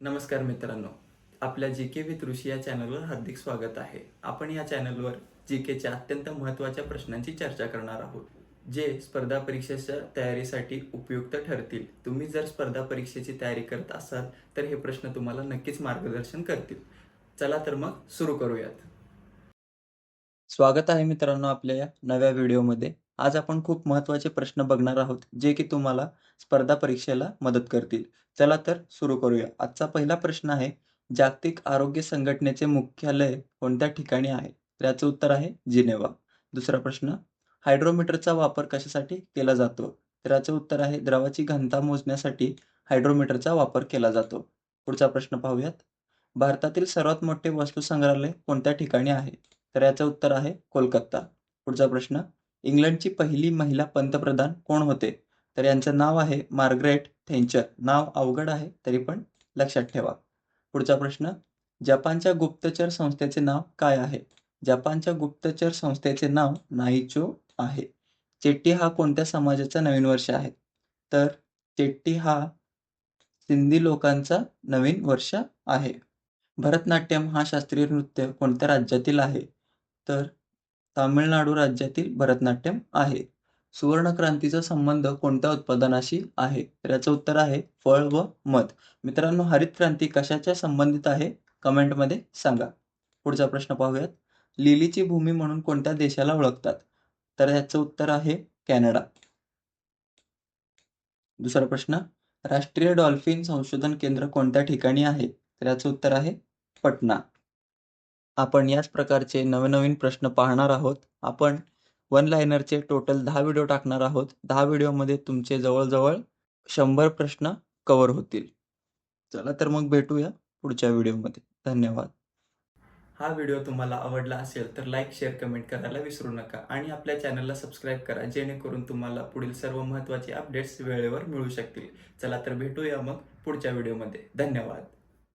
नमस्कार मित्रांनो आपल्या जी के विथ ऋषी या चॅनलवर हार्दिक स्वागत आहे. आपण या चॅनलवर जी केच्या अत्यंत महत्त्वाच्या प्रश्नांची चर्चा करणार आहोत जे स्पर्धा परीक्षेच्या तयारीसाठी उपयुक्त ठरतील. तुम्ही जर स्पर्धा परीक्षेची तयारी करत असाल तर हे प्रश्न तुम्हाला नक्कीच मार्गदर्शन करतील. चला तर मग सुरू करूयात. स्वागत आहे मित्रांनो आपल्या या नव्या व्हिडिओमध्ये. आज आपण खूप महत्त्वाचे प्रश्न बघणार आहोत जे की तुम्हाला स्पर्धा परीक्षेला मदत करतील. चला तर सुरू करूया. आजचा पहिला प्रश्न आहे जागतिक आरोग्य संघटनेचे मुख्यालय कोणत्या ठिकाणी आहे? तर याचं उत्तर आहे जिनेवा दुसरा प्रश्न हायड्रोमीटरचा वापर कशासाठी केला जातो? तर याचं उत्तर आहे द्रवाची घनता मोजण्यासाठी हायड्रोमीटरचा वापर केला जातो. पुढचा प्रश्न पाहूयात. भारतातील सर्वात मोठे वस्तू संग्रहालय कोणत्या ठिकाणी आहे? तर याचं उत्तर आहे कोलकाता. पुढचा प्रश्न इंग्लंडची पहिली महिला पंतप्रधान कोण होते? तर यांचं नाव आहे मार्गरेट थेंचर. नाव अवघड आहे तरी पण लक्षात ठेवा. पुढचा प्रश्न जपानच्या गुप्तचर संस्थेचे नाव काय आहे? जपानच्या गुप्तचर संस्थेचे नाव नाईचो आहे. चेट्टी हा कोणत्या समाजाचा नवीन वर्ष आहे? तर चेट्टी हा सिंधी लोकांचा नवीन वर्ष आहे. भरतनाट्यम हा शास्त्रीय नृत्य कोणत्या राज्यातील आहे? तर तामिळनाडू राज्यातील भरतनाट्यम आहे. सुवर्णक्रांतीचा संबंध कोणत्या उत्पादनाशी आहे? तर याचं उत्तर आहे फळ व मध. मित्रांनो हरित क्रांती कशाच्या संबंधित आहे? कमेंटमध्ये सांगा. पुढचा प्रश्न पाहूयात. लिलीची भूमी म्हणून कोणत्या देशाला ओळखतात? तर याचं उत्तर आहे कॅनडा. दुसरा प्रश्न. राष्ट्रीय डॉल्फिन संशोधन केंद्र कोणत्या ठिकाणी आहे? तर याचं उत्तर आहे पटना. आपण याच प्रकारचे नवनवीन प्रश्न पाहणार आहोत. आपण वन लायनरचे टोटल दहा व्हिडिओ टाकणार आहोत. दहा व्हिडिओमध्ये तुमचे जवळजवळ शंभर प्रश्न कवर होतील. चला तर मग भेटूया पुढच्या व्हिडिओमध्ये धन्यवाद. हा व्हिडिओ तुम्हाला आवडला असेल तर लाईक शेअर कमेंट करायला विसरू नका आणि आपल्या चॅनलला सबस्क्राईब करा जेणेकरून तुम्हाला पुढील सर्व महत्त्वाचे अपडेट्स वेळेवर मिळू शकतील. चला तर भेटूया मग पुढच्या व्हिडिओमध्ये धन्यवाद.